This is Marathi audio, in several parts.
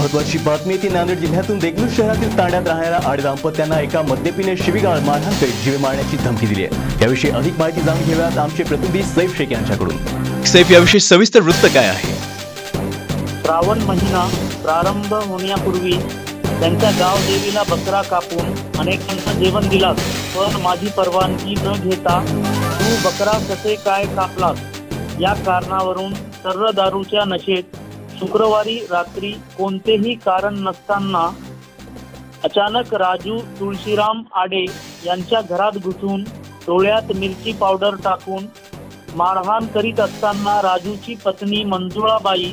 महत्वाची बातमी ती नांदेड जिल्ह्यातून देगलूर शहरातील तांड्यात राहणाऱ्या आडे दाम्पत्यांना एका मद्यपीने शिवीगाळ मारहाण करीत जीवे मारण्याची धमकी दिली आहे. याविषयी अधिक माहिती जाणून घेऊयात आमचे प्रतिनिधी सैफ शेख यांच्याकडून. सैफ याविषयी सविस्तर वृत्त काय आहे? श्रावण महिना प्रारंभ होण्यापूर्वी त्यांच्या गाव देवीला बकरा कापून अनेकांना जेवण दिलास पण माझी परवानगी न घेता तू बकरा कसे काय कापलास? या कारणावरून सर्व दारूच्या नशेत शुक्रवारी रात्री कोणतेही कारण नसताना अचानक राजू तुळशीराम आडे यांच्या घरात घुसून डोळ्यात मिरची पावडर टाकून मारहाण करीत असताना राजूची पत्नी मंजुळाबाई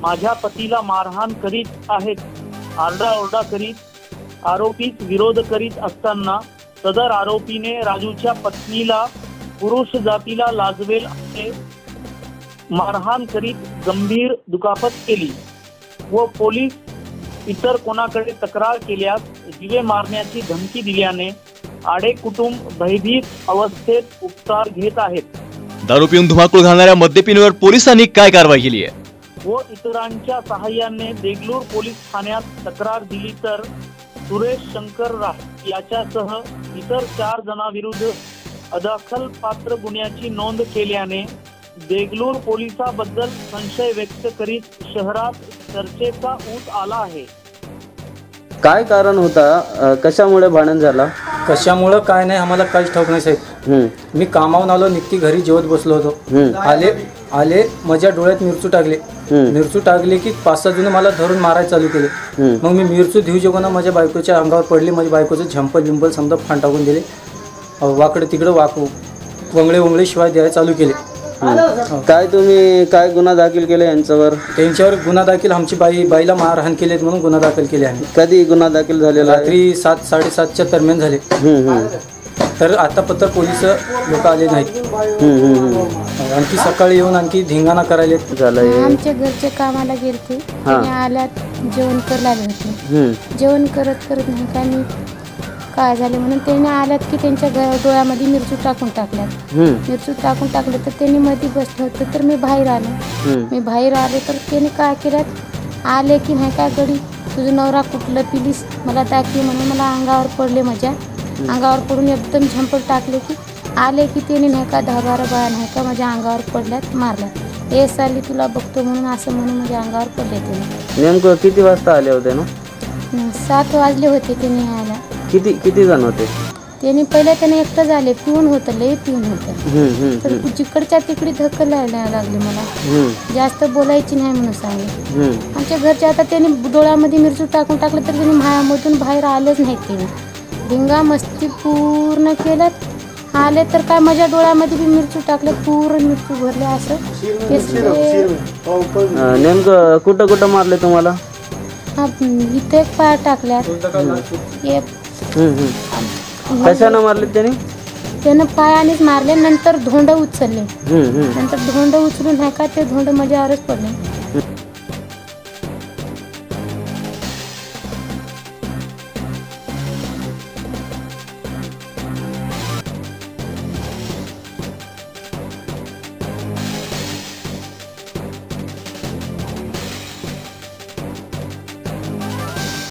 माझ्या पतीला मारहाण करीत आहेत आरडाओरडा करीत आरोपीस विरोध करीत असताना सदर आरोपीने राजूच्या पत्नीला पुरुष जातीला लाजवेल असे मारहाण करीत गंभीर दुखापत केली व पोलीस इतर कोणाकडे तक्रार केल्यास जीवे मारण्याची धमकी दिल्याने आडे कुटुंब भयभीत अवस्थेत उपचार घेत आहेत. दारू पिऊन धुमाकूळ घालणाऱ्या मद्यपींवर पोलिसांनी काय कारवाई केली आहे? व इतरांच्या सहाय्याने देगलूर पोलीस ठाण्यात तक्रार दिली तर सुरेश शंकर राय याच्यासह इतर चार जणांविरुद्ध अदाखल पात्र गुन्ह्याची नोंद केल्याने देगलूर पोलिसाबद्दल संशय व्यक्त करीत शहरात चर्चेचा ऊत आला आहे. काय कारण होता? अ, कशामुळे भांडण झाला? कशामुळं काय नाही आम्हाला काहीच ठाऊक नाही साहेब. हम्म, मी कामावून आलो निघती घरी जेवत बसलो होतो. हम्म, आले आले माझ्या डोळ्यात मिरचू टाकले. हम्म, मिरचू टाकले की पाच सहा जण मला धरून मारायला चालू केले. हम्म. मग मी मिरचू देऊ जेवणा माझ्या बायकोच्या अंगावर पडली माझ्या बायकोचं झंपल बिंपल समजा फान टाकून दिले. अहो, वाकडं तिकडं वाकू वंगळे वंगळे शिवाय द्यायला चालू केले. काय तुम्ही काय गुन्हा दाखल केला यांच्यावर? त्यांच्यावर गुन्हा दाखल आमची बाई बाईला मारहाण केलेत म्हणून गुन्हा दाखल केले आम्ही. कधी गुन्हा दाखल झालेला आहे? रात्री सात साडेसातच्या दरम्यान झाले. हम्म, हम्म, तर आता पत्र पोलीस लोक आले नाहीत. हम्म, हम्म, हम्म. आणखी सकाळी येऊन आणखी धिंगाणा करायला झालंय. आमच्या घरचे कामाला गेलते. आल्यात जेवण करायला आले होते. हम्म, जेवण करत करत नाही का मी काय झाले म्हणून त्याने आल्यात की त्यांच्या ग- डोळ्यामध्ये मिरचू टाकून टाकल्यात. हम्म, मिरचू टाकून टाकले तर त्यांनी मध्ये बसलं होतं तर मी बाहेर आले. हम्म. मी बाहेर आले तर त्याने काय केल्यात? आले की नाही काय गडी तुझं नवरा कुठलं पिलीस? मला दाखली म्हणून मला अंगावर पडले माझ्या. अंगावर पडून एकदम झंपल टाकले की आले की त्याने नाही का दहा बारा बाया नाही का माझ्या अंगावर पडल्यात मारल्यात. ए साली तुला बघतो म्हणून असं म्हणून माझ्या अंगावर पडले त्याने नेमकं किती वाजता आले होते ना? सात वाजले होते त्याने यायला किती किती जण होते? त्याने पहिले त्याने एकटं झाले पिऊन होतं लय पिऊन होतं. हम्म, हम्म, तर जिकडच्या तिकडे ढकलायला लागले मला. हम्म, जास्त बोलायची नाही म्हणून सांगितलं हम्म. आमच्या घरचे आता त्यांनी डोळ्यामध्ये मिरचू टाकून टाकलं तर त्यांनी मायामधून बाहेर आलेच नाहीत त्यांनी. धिंगा मस्ती पूर्ण केल्यात. आले तर काय माझ्या डोळ्यामध्ये बी मिरचू टाकले पूर्ण मिरचू भरले असं. ते अ, नेमकं कुठं कुठं मारले तुम्हाला? हा, इथे एक पाय टाकल्यात. एक. कशानं मारले त्याने? त्यानं पायानेच मारले नंतर धोंड उचलले. नंतर धोंड उचलून नाही का ते धोंड माझ्यावरच पडले.